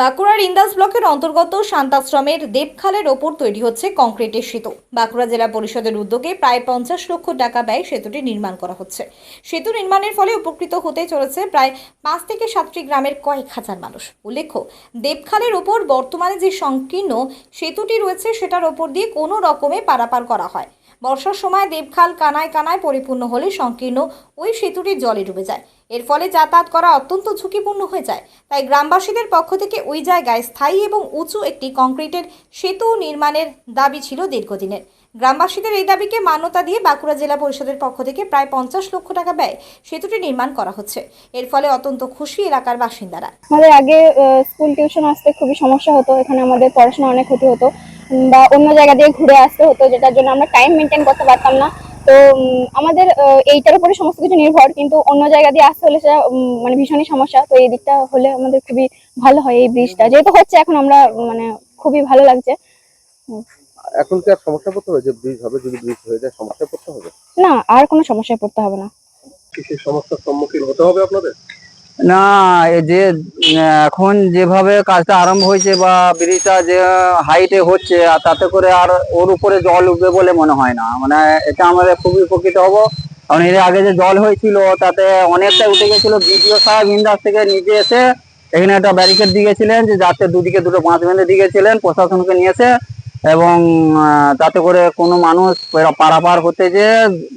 বাঁকুড়ার ইন্দাস ব্লকের অন্তর্গত শান্তাশ্রমের দেবখালের ওপর তৈরি হচ্ছে কংক্রিটের সেতু। বাঁকুড়া জেলা পরিষদের উদ্যোগে প্রায় পঞ্চাশ লক্ষ টাকা ব্যয় সেতুটি নির্মাণ করা হচ্ছে। সেতু নির্মাণের ফলে উপকৃত হতে চলেছে প্রায় পাঁচ থেকে সাতটি গ্রামের কয়েক হাজার মানুষ। উল্লেখ্য, দেবখালের ওপর বর্তমানে যে সংকীর্ণ সেতুটি রয়েছে সেটার ওপর দিয়ে কোনো রকমে পারাপার করা হয়। বর্ষার সময় দেবখাল কানায় কানায় পরিপূর্ণ হলে সংকীর্ণ ওই সেতুটি জলে ডুবে যায়। এর ফলে যাতায়াত করা অত্যন্ত ঝুঁকিপূর্ণ হয়ে যায়। তাই গ্রামবাসীদের পক্ষ থেকে ওই জায়গায় স্থায়ী এবং উঁচু একটি কংক্রিটের সেতু নির্মাণের দাবি ছিল দীর্ঘদিনের। গ্রামবাসীদের এই দাবিকে মান্যতা দিয়ে বাঁকুড়া জেলা পরিষদের পক্ষ থেকে প্রায় পঞ্চাশ লক্ষ টাকা ব্যয় সেতুটি নির্মাণ করা হচ্ছে। এর ফলে অত্যন্ত খুশি এলাকার বাসিন্দারা। আমাদের আগে স্কুল টিউশন আসতে খুবই সমস্যা হতো। এখানে আমাদের পড়াশোনা অনেক ক্ষতি হতো। বা অন্য জায়গা দিয়ে ঘুরে আসতে হতো যেটার জন্য আমরা টাইম মেনটেন করতে পারতাম না। তো আমাদের আহ, এইটার উপরে সমস্ত কিছু নির্ভর কিন্তু অন্য জায়গা দিয়ে আসতে হলে সেটা মানে ভীষণই সমস্যা। তো এই দিকটা হলে আমাদের খুবই ভালো হয় এই ব্রিজটা যেহেতু হচ্ছে এখন আমরা মানে খুবই ভালো লাগছে। এখন কি আর সমস্যা পড়তে হবে? যে ব্রিজ হবে যদি ব্রিজ হয়ে যায় সমস্যা পড়তে হবে? না আর কোনো সমস্যায় পড়তে হবে না। কি সেই সমস্যার সম্মুখীন হতে হবে আপনাদের? না যে, এখন যেভাবে কাজটা আরম্ভ হয়েছে বা ব্রিজটা যে হাইটে হচ্ছে, আর তাতে করে আর ওর উপরে জল উঠবে বলে মনে হয় না। মানে এটা আমাদের খুবই উপকৃত হব। কারণ এর আগে যে জল হয়েছিল, তাতে অনেকটা উঠে গেছিল। বিডিও সাহেব ইন্দাস থেকে নিজে এসে এখানে একটা ব্যারিকেড দিয়েছিলেন যে যাতে দুদিকে দুটো বাঁধ বেঁধে দিয়েছিলেন, প্রশাসনকে নিয়ে এসে এবং তাতে করে কোনো মানুষ পারাপার হতে যে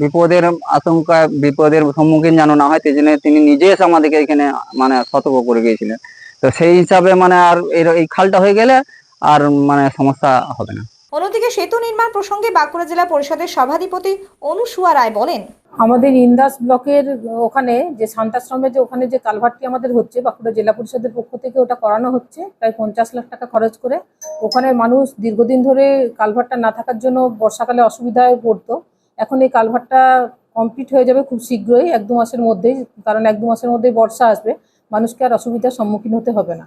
বিপদের আশঙ্কা, বিপদের সম্মুখীন যেন না হয়, সেই জন্য তিনি নিজে এসে আমাদেরকে এখানে মানে সতর্ক করে গিয়েছিলেন। তো সেই হিসাবে মানে আর এই খালটা হয়ে গেলে আর মানে সমস্যা হবে না। অন্যদিকে সেতু নির্মাণ প্রসঙ্গে বাঁকুড়া জেলা পরিষদের সভাধিপতি অনুসুয়া রায় বলেন, আমাদের ইন্দাস ব্লকের ওখানে যে শান্তাশ্রমের যে ওখানে যে কালভারটি আমাদের হচ্ছে, বাঁকুড়া জেলা পরিষদের পক্ষ থেকে ওটা করানো হচ্ছে প্রায় পঞ্চাশ লাখ টাকা খরচ করে। ওখানে মানুষ দীর্ঘদিন ধরে কালভারটা না থাকার জন্য বর্ষাকালে অসুবিধায় পড়তো। এখন এই কালভারটা কমপ্লিট হয়ে যাবে খুব শীঘ্রই, এক দু মাসের মধ্যেই, কারণ এক দু মাসের মধ্যেই বর্ষা আসবে। মানুষকে আর অসুবিধার সম্মুখীন হতে হবে না।